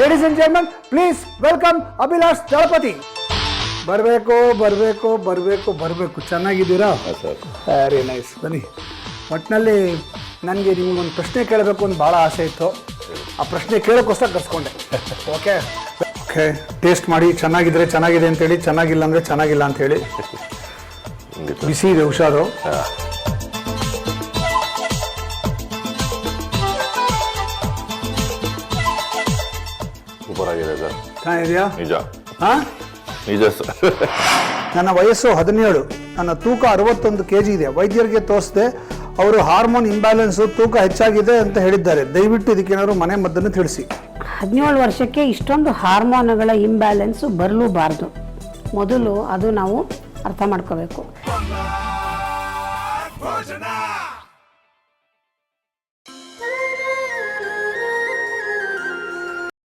Ladies and gentleman please welcome Abhilash Dalapathi ಬರಬೇಕು ಬರಬೇಕು ಬರಬೇಕು ಬರಬೇಕು. ಚೆನ್ನಾಗಿದ್ದೀರಾ? ವೆರಿ ನೈಸ್ ಬನ್ನಿ. ಒಟ್ಟಿನಲ್ಲಿ ನನಗೆ ನಿಮಗೊಂದು ಪ್ರಶ್ನೆ ಕೇಳಬೇಕು ಅಂತ ಭಾಳ ಆಸೆ ಇತ್ತು. ಆ ಪ್ರಶ್ನೆ ಕೇಳೋಕ್ಕೋಸ್ಕರ ಕರ್ಸ್ಕೊಂಡೆ. ಓಕೆ ಓಕೆ ಟೇಸ್ಟ್ ಮಾಡಿ ಚೆನ್ನಾಗಿದ್ರೆ ಚೆನ್ನಾಗಿದೆ ಅಂತೇಳಿ ಚೆನ್ನಾಗಿಲ್ಲ ಅಂದರೆ ಚೆನ್ನಾಗಿಲ್ಲ ಅಂತೇಳಿ ಬಿಸಿ ಇದೆ ಹುಷಾರು. ಸೂಪರ್ ಆಗಿದೆ ಸರ್ ಚೆನ್ನಾಗಿದೆಯಾ ನಿಜ. ಹಾ? ನಿಜ ಸರ್. ನನ್ನ ವಯಸ್ಸು ಹದಿನೇಳು. ನನ್ನ ತೂಕ ಅರವತ್ತೊಂದು ಕೆ ಜಿ ಇದೆ. ವೈದ್ಯರಿಗೆ ತೋರಿಸಿದೆ ಅವರು ಹಾರ್ಮೋನ್ ಇಂಬ್ಯಾಲೆನ್ಸು ತೂಕ ಹೆಚ್ಚಾಗಿದೆ ಅಂತ ಹೇಳಿದ್ದಾರೆ. ದಯವಿಟ್ಟು ಇದಕ್ಕೇನಾದ್ರು ಮನೆ ಮದ್ದನ್ನು ತಿಳಿಸಿ. ಹದಿನೇಳು ವರ್ಷಕ್ಕೆ ಇಷ್ಟೊಂದು ಹಾರ್ಮೋನುಗಳ ಇಂಬ್ಯಾಲೆನ್ಸು ಬರಲೂಬಾರ್ದು. ಮೊದಲು ಅದು ನಾವು ಅರ್ಥ ಮಾಡ್ಕೋಬೇಕು.